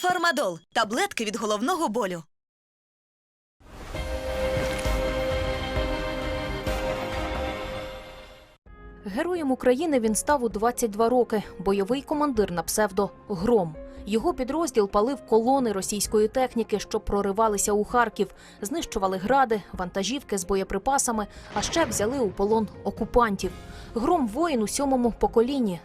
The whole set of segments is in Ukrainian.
Фармадол таблетки від головного болю. Героєм України він став у 22 роки. Бойовий командир на псевдо Гром. Його підрозділ палив колони російської техніки, що проривалися у Харків, знищували гради, вантажівки з боєприпасами, а ще взяли у полон окупантів. Гром воїн у сьомому поколінні.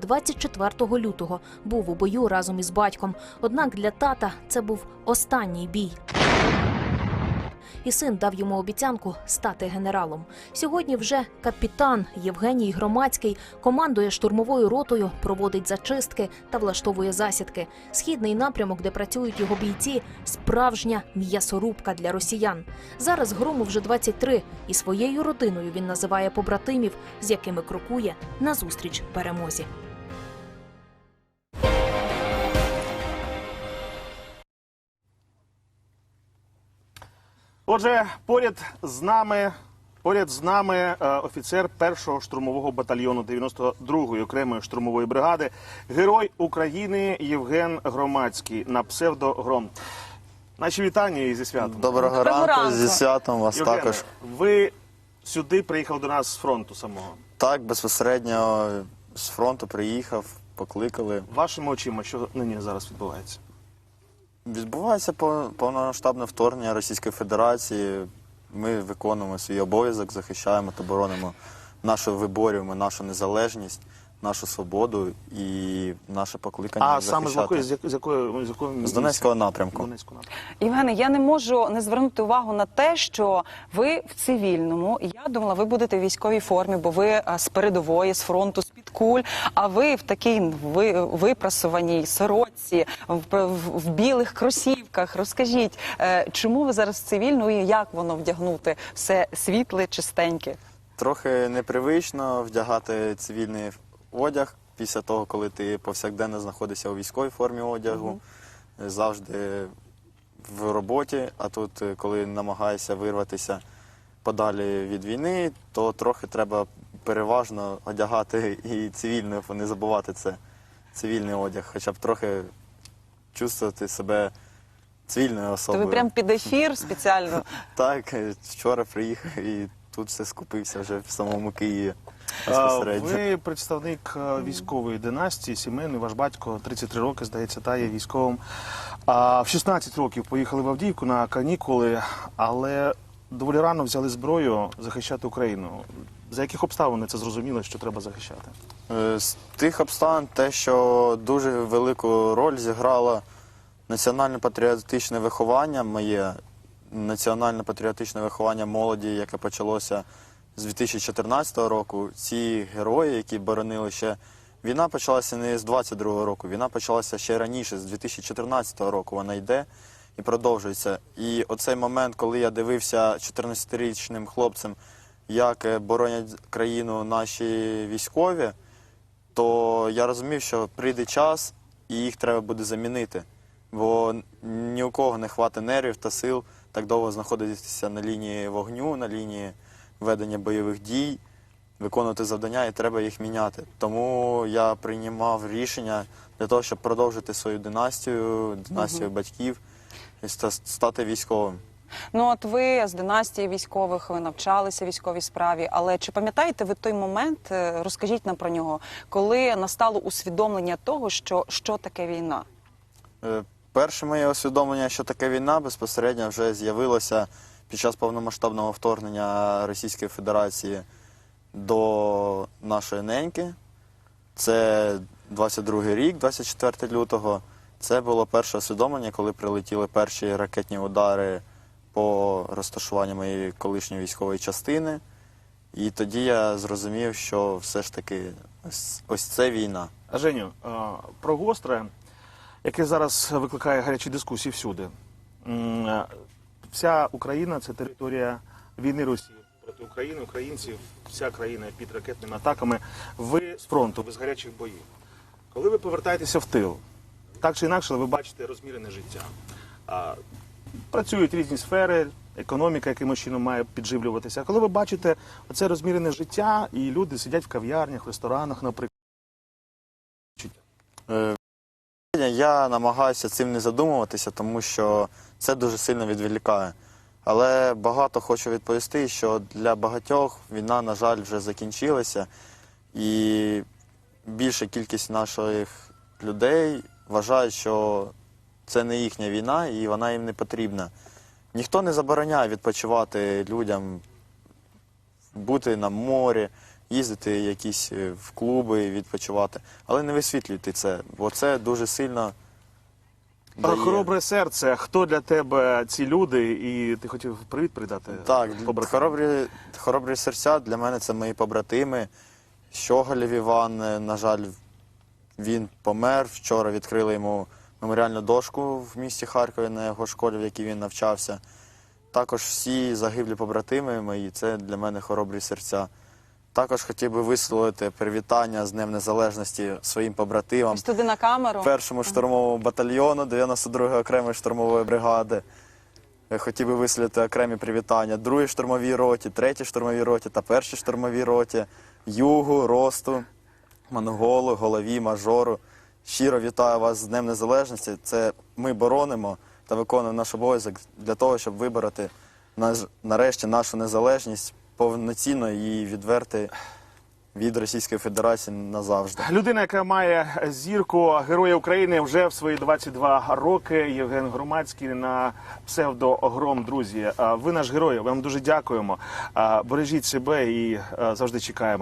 24 лютого був у бою разом із батьком. Однак для тата це був останній бій. І син дав йому обіцянку стати генералом. Сьогодні вже капітан Євгеній Громадський командує штурмовою ротою, проводить зачистки та влаштовує засідки. Східний напрямок, де працюють його бійці, справжня м'ясорубка для росіян. Зараз грому вже 23, і своєю родиною він називає побратимів, з якими крокує назустріч перемозі. Отже, поряд з нами, поряд з нами е, офіцер першого штурмового батальйону 92-ї окремої штурмової бригади, герой України Євген Громадський на псевдо Гром. Наші вітання і зі святом. Доброго, Доброго ранку, ранку. зі святом вас Євгене, також. ви сюди приїхали до нас з фронту самого. Так, безпосередньо з фронту приїхав, покликали. Вашими очима, що нині зараз відбувається? Відбувається пов- повномасштабне вторгнення Російської Федерації. Ми виконуємо свій обов'язок, захищаємо та боронимо нашу виборюємо нашу незалежність, нашу свободу і наше покликання А саме з захищати. якої з якої з якої з якої З Донецького напрямку. Донецького напрямку. Євгене, я не можу не звернути увагу на те, що ви в цивільному. і Я думала, ви будете в військовій формі, бо ви з передової, з фронту, з під куль. А ви в такій ви, випрасуваній сорочці, в, в, в білих кросівках. Розкажіть, е, чому ви зараз в цивільному і як воно вдягнути все світле, чистеньке? Трохи непривично вдягати цивільний одяг після того, коли ти повсякденно знаходишся у військовій формі одягу, завжди в роботі. А тут, е, коли намагаєшся вирватися подалі від війни, то трохи треба переважно одягати і цивільний, не забувати це цивільний одяг, хоча б трохи чувствувати себе цивільною То особою. ви прям під ефір спеціально. Так, е, вчора приїхав і тут все скупився вже в самому Києві безпосередньо. Ви представник е, військової династії, сімейний, ваш батько 33 роки, здається, та є військовим. А в 16 років поїхали в Авдіївку на канікули, але доволі рано взяли зброю захищати Україну. За яких обставин ви це зрозуміли, що треба захищати? Е, З тих обставин те, що дуже велику роль зіграло національно-патріотичне виховання моє, національно-патріотичне виховання молоді, яке почалося з 2014 року. Ці герої, які боронили ще. Війна почалася не з 22-го року, війна почалася ще раніше, з 2014 року. Вона йде і продовжується. І оцей момент, коли я дивився 14-річним хлопцем, як е, боронять країну наші військові, то я розумів, що прийде час і їх треба буде замінити. Бо кого не хватить нервів та сил так довго знаходитися на лінії вогню, на лінії ведення бойових дій, виконувати завдання, і треба їх міняти. Тому я приймав рішення для того, щоб продовжити свою династію, династію батьків і стати військовим. Ну от ви з династії військових, ви навчалися військовій справі. Але чи пам'ятаєте ви той момент? е, Розкажіть нам про нього, коли настало усвідомлення того, що, що таке війна? Перше моє усвідомлення, що таке війна, безпосередньо вже з'явилося під час повномасштабного вторгнення Російської Федерації до нашої неньки. Це 22 рік, 24 лютого. Це було перше усвідомлення, коли прилетіли перші ракетні удари по розташуванню моєї колишньої військової частини. І тоді я зрозумів, що все ж таки ось, ось це війна. Женю, про гостре, яке зараз викликає гарячі дискусії всюди. Е, Вся Україна це територія війни Росії проти України, українців, вся країна під ракетними атаками. Ви з фронту, ви з гарячих боїв. Коли ви повертаєтеся в тил, так чи інакше, ви бачите розмірене життя. Працюють різні сфери, економіка якимось чином має підживлюватися. А коли ви бачите оце розмірене життя, і люди сидять в кав'ярнях, ресторанах, наприклад. Сьогодні я намагаюся цим не задумуватися, тому що це дуже сильно відволікає. Але багато хочу відповісти, що для багатьох війна, на жаль, вже закінчилася, і більша кількість наших людей вважають, що це не їхня війна і вона їм не потрібна. Ніхто не забороняє відпочивати людям, бути на морі, їздити якісь е, в клуби, відпочивати. Але не висвітлюйте це, бо це дуже сильно. Дає. Хоробре серце. Хто для тебе ці люди? І ти хотів привіт передати? Так, побратимам? хоробрі, хоробрі серця для мене це мої побратими. Щоголів Іван, е, на жаль, він помер. Вчора відкрили йому меморіальну дошку в місті Харкові на його школі, в якій він навчався. Також всі загиблі побратими мої це для мене хоробрі серця. Також хотів би висловити привітання з Днем Незалежності своїм побратимам. Ось туди на камеру. першому штурмовому батальйону 92-ї окремої штурмової бригади. Хотів би висловити окремі привітання другій штурмовій роті, третій штурмовій роті та першій штурмовій роті, югу, росту, монголу, голові, мажору. Щиро вітаю вас з Днем Незалежності. Це ми боронимо та виконуємо наш обов'язок для того, щоб вибороти наш- нарешті нашу незалежність повноцінно і відверти від Російської Федерації назавжди. Людина, яка має зірку Героя України вже в свої 22 роки. Євген Громадський на псевдогром. Друзі, ви наш герой. Вам дуже дякуємо. Бережіть себе і завжди чекаємо.